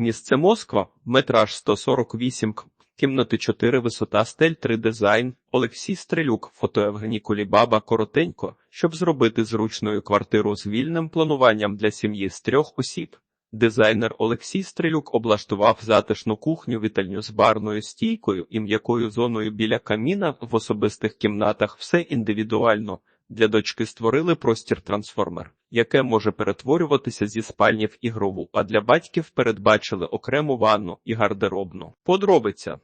Місце Москва, метраж 148 к. Кімнати 4, висота стель 3 дизайн. Олексій Стрелюк, фото Евгеній Кулібаба коротенько, щоб зробити зручною квартиру з вільним плануванням для сім'ї з трьох осіб. Дизайнер Олексій Стрелюк облаштував затишну кухню вітальню з барною стійкою і м'якою зоною біля каміна в особистих кімнатах. Все індивідуально. Для дочки створили простір трансформер, яке може перетворюватися зі спальні в ігрову, а для батьків передбачили окрему ванну і гардеробну. Подробиця.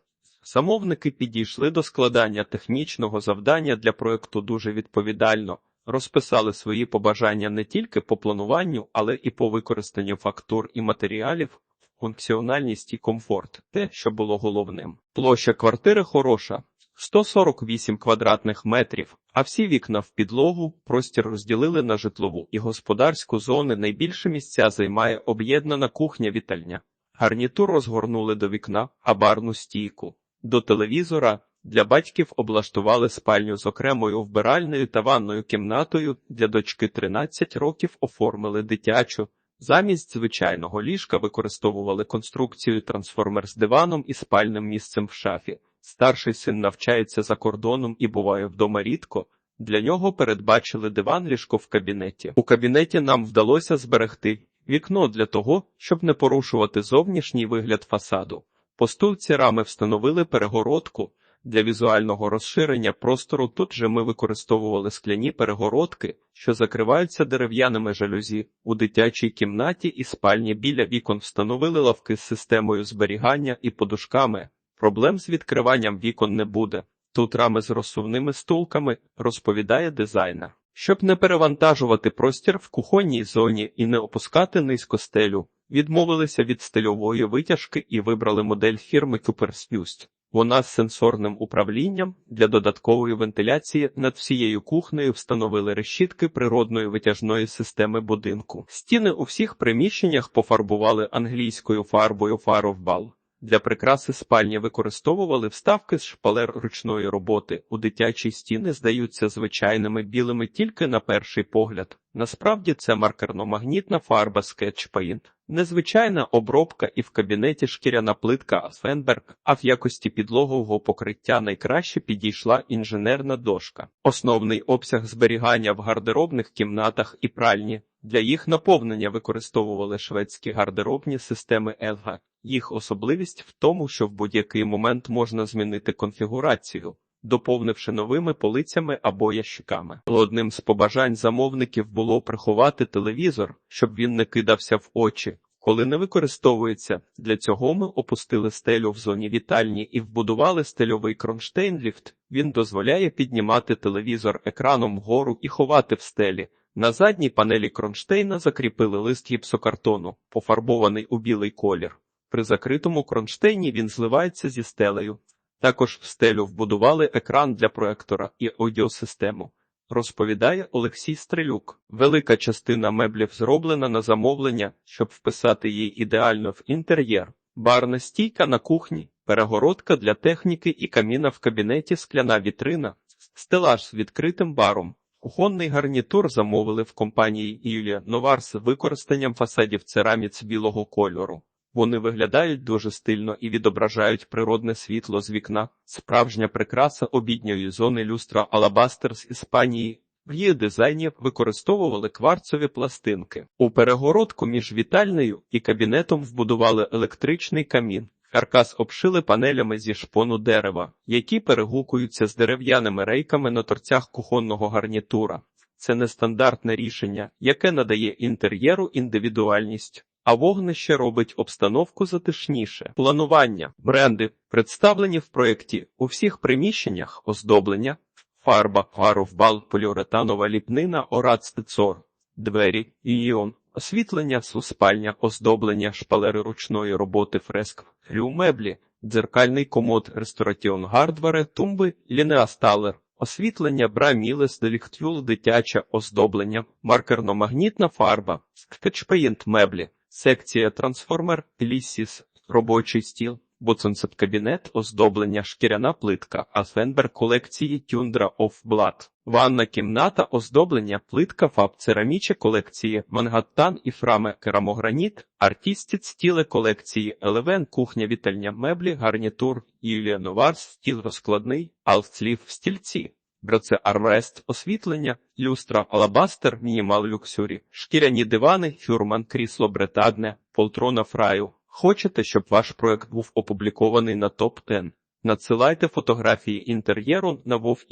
Замовники підійшли до складання технічного завдання для проекту дуже відповідально, розписали свої побажання не тільки по плануванню, але і по використанню фактур і матеріалів, функціональність і комфорт, те, що було головним. Площа квартири хороша. 148 квадратних метрів, а всі вікна в підлогу простір розділили на житлову і господарську зони. Найбільше місця займає об'єднана кухня-вітальня. Гарнітур розгорнули до вікна, а барну стійку. До телевізора для батьків облаштували спальню з окремою вбиральною та ванною кімнатою. Для дочки 13 років оформили дитячу. Замість звичайного ліжка використовували конструкцію трансформер з диваном і спальним місцем в шафі. Старший син навчається за кордоном і буває вдома рідко. Для нього передбачили диван ліжко в кабінеті. У кабінеті нам вдалося зберегти вікно для того, щоб не порушувати зовнішній вигляд фасаду. По стулці рами встановили перегородку. Для візуального розширення простору тут же ми використовували скляні перегородки, що закриваються дерев'яними жалюзі. У дитячій кімнаті і спальні біля вікон встановили лавки з системою зберігання і подушками. Проблем з відкриванням вікон не буде. Тут рами з розсувними стулками, розповідає дизайнер. Щоб не перевантажувати простір в кухонній зоні і не опускати низько стелю, відмовилися від стильової витяжки і вибрали модель фірми Coopersfust. Вона з сенсорним управлінням для додаткової вентиляції над всією кухнею встановили решітки природної витяжної системи будинку. Стіни у всіх приміщеннях пофарбували англійською фарбою Farovbal. Для прикраси спальні використовували вставки з шпалер ручної роботи. У дитячій стіни здаються звичайними білими тільки на перший погляд. Насправді це маркерно-магнітна фарба Sketch Незвичайна обробка і в кабінеті шкіряна плитка Фенберг, а в якості підлогового покриття найкраще підійшла інженерна дошка. Основний обсяг зберігання в гардеробних кімнатах і пральні. Для їх наповнення використовували шведські гардеробні системи Елга. Їх особливість в тому, що в будь-який момент можна змінити конфігурацію, доповнивши новими полицями або ящиками. Одним з побажань замовників було приховати телевізор, щоб він не кидався в очі. Коли не використовується, для цього ми опустили стелю в зоні вітальні і вбудували стельовий кронштейн-ліфт. Він дозволяє піднімати телевізор екраном вгору і ховати в стелі. На задній панелі кронштейна закріпили лист гіпсокартону, пофарбований у білий колір. При закритому кронштейні він зливається зі стелею. Також в стелю вбудували екран для проектора і аудіосистему. Розповідає Олексій Стрелюк. Велика частина меблів зроблена на замовлення, щоб вписати її ідеально в інтер'єр. Барна стійка на кухні, перегородка для техніки і каміна в кабінеті, скляна вітрина, стелаж з відкритим баром. Кухонний гарнітур замовили в компанії Юлія Новар з використанням фасадів цераміць білого кольору. Вони виглядають дуже стильно і відображають природне світло з вікна, справжня прикраса обідньої зони люстра Алабастер з Іспанії. В її дизайні використовували кварцові пластинки. У перегородку між вітальнею і кабінетом вбудували електричний камін. Каркас обшили панелями зі шпону дерева, які перегукуються з дерев'яними рейками на торцях кухонного гарнітура. Це нестандартне рішення, яке надає інтер'єру індивідуальність. А вогнище робить обстановку затишніше. Планування бренди представлені в проєкті у всіх приміщеннях оздоблення, фарба, гаровбал, поліуретанова ліпнина, орацтецор, двері, іон, освітлення, суспальня, оздоблення, шпалери ручної роботи, фреск, меблі, дзеркальний комод, рестораціон гардвари, тумби, лінеасталер. Освітлення брамілес, деліхтюл, дитяче оздоблення, маркерно-магнітна фарба, скетчпеїнт меблі, секція трансформер, лісіс, робочий стіл, Боцонцеп кабінет, оздоблення, шкіряна плитка, Асфенберг колекції Тюндра of Blood. Ванна кімната, оздоблення, плитка фаб цераміче колекції, Мангаттан і фраме керамограніт, артістіт стіле колекції, Елевен, кухня, вітальня, меблі, гарнітур, Юлія Новарс, стіл розкладний, Алцлів, стільці. Броце армрест, освітлення, люстра, алабастер, мінімал люксюрі, шкіряні дивани, фюрман, крісло бретадне, полтрона фраю. Хочете, щоб ваш проект був опублікований на топ 10 Надсилайте фотографії інтер'єру на Вов.